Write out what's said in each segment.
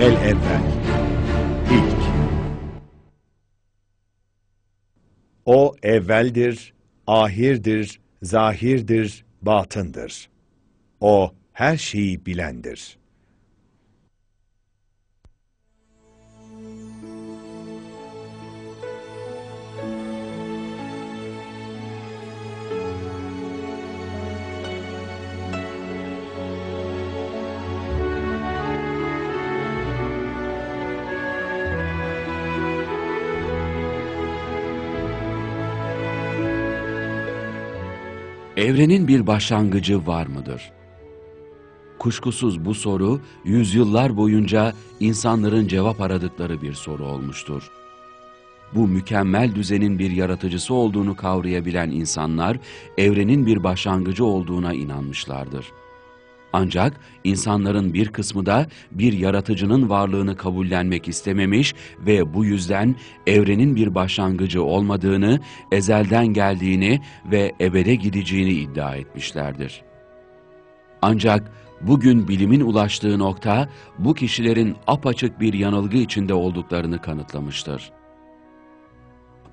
El evvel. İlk. O evveldir, ahirdir, zahirdir, batındır. O her şeyi bilendir. Evrenin bir başlangıcı var mıdır? Kuşkusuz bu soru yüzyıllar boyunca insanların cevap aradıkları bir soru olmuştur. Bu mükemmel düzenin bir yaratıcısı olduğunu kavrayabilen insanlar evrenin bir başlangıcı olduğuna inanmışlardır. Ancak insanların bir kısmı da bir yaratıcının varlığını kabullenmek istememiş ve bu yüzden evrenin bir başlangıcı olmadığını, ezelden geldiğini ve ebede gideceğini iddia etmişlerdir. Ancak bugün bilimin ulaştığı nokta bu kişilerin apaçık bir yanılgı içinde olduklarını kanıtlamıştır.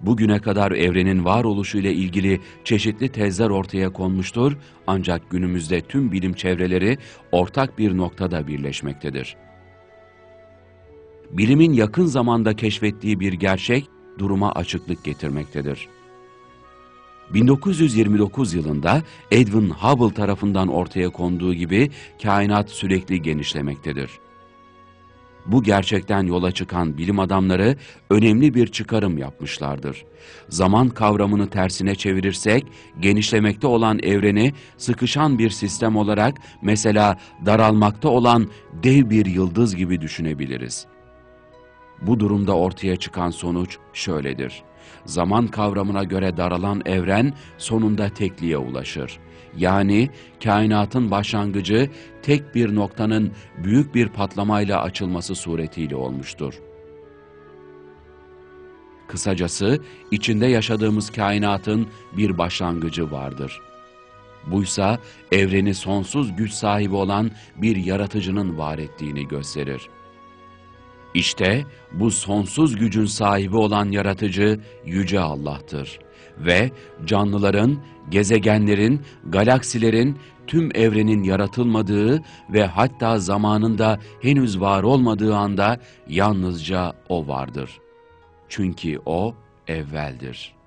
Bugüne kadar evrenin varoluşu ile ilgili çeşitli tezler ortaya konmuştur ancak günümüzde tüm bilim çevreleri ortak bir noktada birleşmektedir. Bilimin yakın zamanda keşfettiği bir gerçek duruma açıklık getirmektedir. 1929 yılında Edwin Hubble tarafından ortaya konduğu gibi kainat sürekli genişlemektedir. Bu gerçekten yola çıkan bilim adamları önemli bir çıkarım yapmışlardır. Zaman kavramını tersine çevirirsek, genişlemekte olan evreni sıkışan bir sistem olarak mesela daralmakta olan dev bir yıldız gibi düşünebiliriz. Bu durumda ortaya çıkan sonuç şöyledir. Zaman kavramına göre daralan evren sonunda tekliğe ulaşır. Yani kainatın başlangıcı tek bir noktanın büyük bir patlamayla açılması suretiyle olmuştur. Kısacası içinde yaşadığımız kainatın bir başlangıcı vardır. Buysa evreni sonsuz güç sahibi olan bir yaratıcının var ettiğini gösterir. İşte bu sonsuz gücün sahibi olan yaratıcı Yüce Allah'tır ve canlıların, gezegenlerin, galaksilerin, tüm evrenin yaratılmadığı ve hatta zamanında henüz var olmadığı anda yalnızca O vardır. Çünkü O evveldir.''